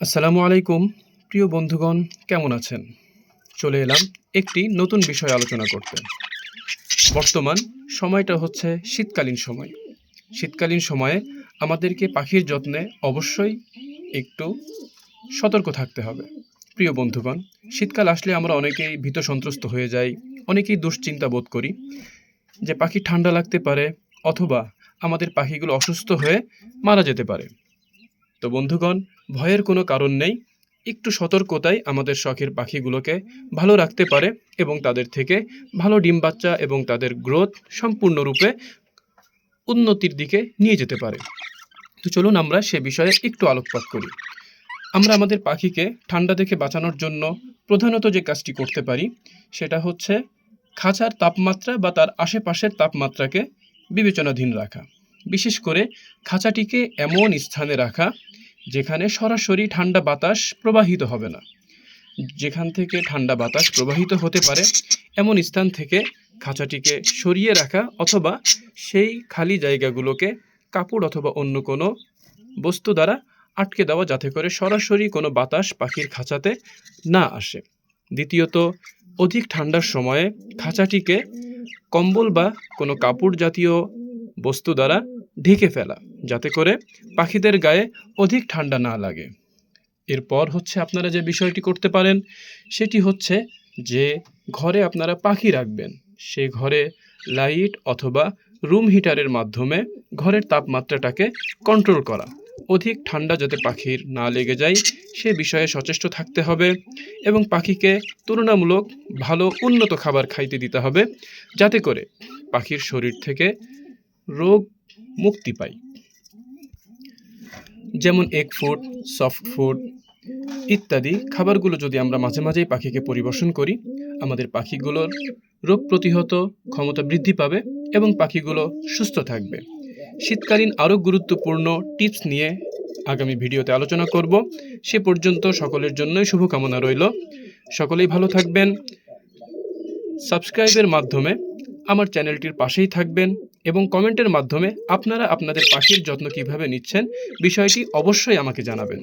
আসসালামু আলাইকুম, প্রিয় বন্ধুগণ, কেমন আছেন? চলে এলাম একটি নতুন বিষয় আলোচনা করতে। বর্তমান সময়টা হচ্ছে শীতকালীন সময়। শীতকালীন সময়ে আমাদেরকে পাখির যত্নে অবশ্যই একটু সতর্ক থাকতে হবে। প্রিয় বন্ধুগণ, শীতকাল আসলে আমরা অনেকেই ভীত সন্ত্রস্ত হয়ে যাই, অনেকেই দুশ্চিন্তা বোধ করি যে পাখি ঠান্ডা লাগতে পারে অথবা আমাদের পাখিগুলো অসুস্থ হয়ে মারা যেতে পারে। তো বন্ধুগণ, ভয়ের কোনো কারণ নেই। একটু সতর্কতাই আমাদের শখের পাখিগুলোকে ভালো রাখতে পারে এবং তাদের থেকে ভালো ডিম বাচ্চা এবং তাদের গ্রোথ সম্পূর্ণরূপে উন্নতির দিকে নিয়ে যেতে পারে। তো চলুন আমরা সে বিষয়ে একটু আলোকপাত করি। আমরা আমাদের পাখিকে ঠান্ডা থেকে বাঁচানোর জন্য প্রধানত যে কাজটি করতে পারি, সেটা হচ্ছে খাঁচার তাপমাত্রা বা তার আশেপাশের তাপমাত্রাকে বিবেচনাধীন রাখা। বিশেষ করে খাঁচাটিকে এমন স্থানে রাখা যেখানে সরাসরি ঠান্ডা বাতাস প্রবাহিত হবে না। যেখান থেকে ঠান্ডা বাতাস প্রবাহিত হতে পারে, এমন স্থান থেকে খাঁচাটিকে সরিয়ে রাখা অথবা সেই খালি জায়গাগুলোকে কাপড় অথবা অন্য কোনো বস্তু দ্বারা আটকে দেওয়া যাতে করে সরাসরি কোনো বাতাস পাখির খাঁচাতে না আসে। দ্বিতীয়ত, অধিক ঠান্ডার সময়ে খাঁচাটিকে কম্বল বা কোনো কাপড় জাতীয় বস্তু দ্বারা ঢেকে ফেলা। যাতে করে পাখিদের গায়ে অধিক ঠান্ডা না লাগে। এরপর হচ্ছে আপনারা যে বিষয়টি করতে পারেন, সেটি হচ্ছে যে ঘরে আপনারা পাখি রাখবেন। সেই ঘরে লাইট অথবা রুম হিটারের মাধ্যমে ঘরের তাপমাত্রাটাকে কন্ট্রোল করা। অধিক ঠান্ডা যাতে পাখির না লেগে যায়, সে বিষয়ে সচেষ্ট থাকতে হবে এবং পাখিকে তুলনামূলক ভালো উন্নত খাবার খাইতে দিতে হবে, যাতে করে পাখির শরীর থেকে রোগ মুক্তি পায়। যেমন এগ ফুড সফট ফুড ইত্যাদি। খাবারগুলো যদি আমরা মাঝে মাঝেই পাখিকে পরিবেশন করি, আমাদের পাখিগুলোর রোগ প্রতিহত ক্ষমতা বৃদ্ধি পাবে এবং পাখিগুলো সুস্থ থাকবে। শীতকালীন আরও গুরুত্বপূর্ণ টিপস নিয়ে আগামী ভিডিওতে আলোচনা করব। সে পর্যন্ত সকলের জন্যই শুভকামনা রইল। সকলেই ভালো থাকবেন। সাবস্ক্রাইবের মাধ্যমে আমার চ্যানেলটির পাশেই থাকবেন। এবং কমেন্টের মাধ্যমে আপনারা আপনাদের পাখির যত্ন কীভাবে নিচ্ছেন বিষয়টি অবশ্যই আমাকে জানাবেন।